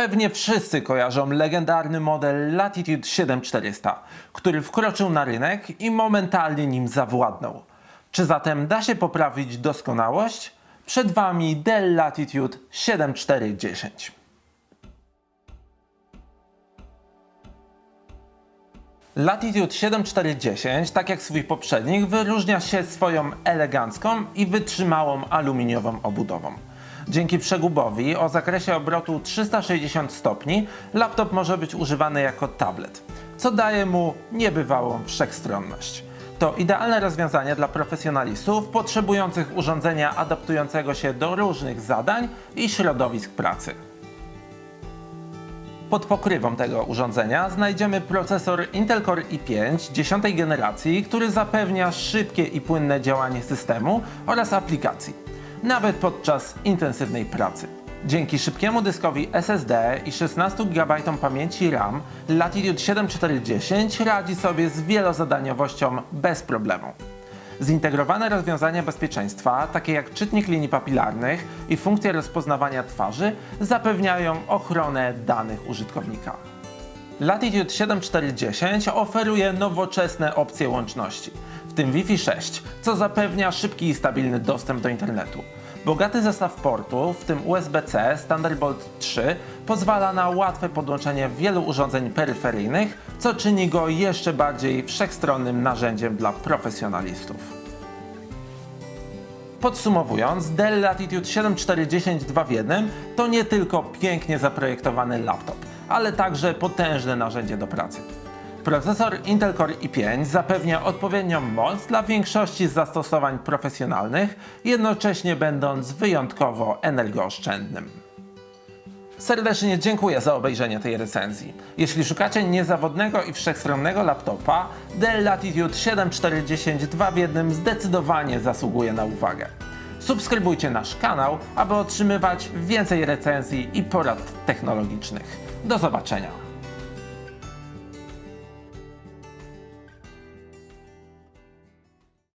Pewnie wszyscy kojarzą legendarny model Latitude 7400, który wkroczył na rynek i momentalnie nim zawładnął. Czy zatem da się poprawić doskonałość? Przed Wami Dell Latitude 7410. Latitude 7410, tak jak swój poprzednik, wyróżnia się swoją elegancką i wytrzymałą aluminiową obudową. Dzięki przegubowi o zakresie obrotu 360 stopni laptop może być używany jako tablet, co daje mu niebywałą wszechstronność. To idealne rozwiązanie dla profesjonalistów potrzebujących urządzenia adaptującego się do różnych zadań i środowisk pracy. Pod pokrywą tego urządzenia znajdziemy procesor Intel Core i5 10 generacji, który zapewnia szybkie i płynne działanie systemu oraz aplikacji, nawet podczas intensywnej pracy. Dzięki szybkiemu dyskowi SSD i 16 GB pamięci RAM, Latitude 7410 radzi sobie z wielozadaniowością bez problemu. Zintegrowane rozwiązania bezpieczeństwa, takie jak czytnik linii papilarnych i funkcje rozpoznawania twarzy, zapewniają ochronę danych użytkownika. Latitude 7410 oferuje nowoczesne opcje łączności, w tym Wi-Fi 6, co zapewnia szybki i stabilny dostęp do internetu. Bogaty zestaw portów, w tym USB-C, Thunderbolt 3, pozwala na łatwe podłączenie wielu urządzeń peryferyjnych, co czyni go jeszcze bardziej wszechstronnym narzędziem dla profesjonalistów. Podsumowując, Dell Latitude 7410 2 w 1 to nie tylko pięknie zaprojektowany laptop, ale także potężne narzędzie do pracy. Procesor Intel Core i5 zapewnia odpowiednią moc dla większości zastosowań profesjonalnych, jednocześnie będąc wyjątkowo energooszczędnym. Serdecznie dziękuję za obejrzenie tej recenzji. Jeśli szukacie niezawodnego i wszechstronnego laptopa, Dell Latitude 7410 2 w 1 zdecydowanie zasługuje na uwagę. Subskrybujcie nasz kanał, aby otrzymywać więcej recenzji i porad technologicznych. Do zobaczenia.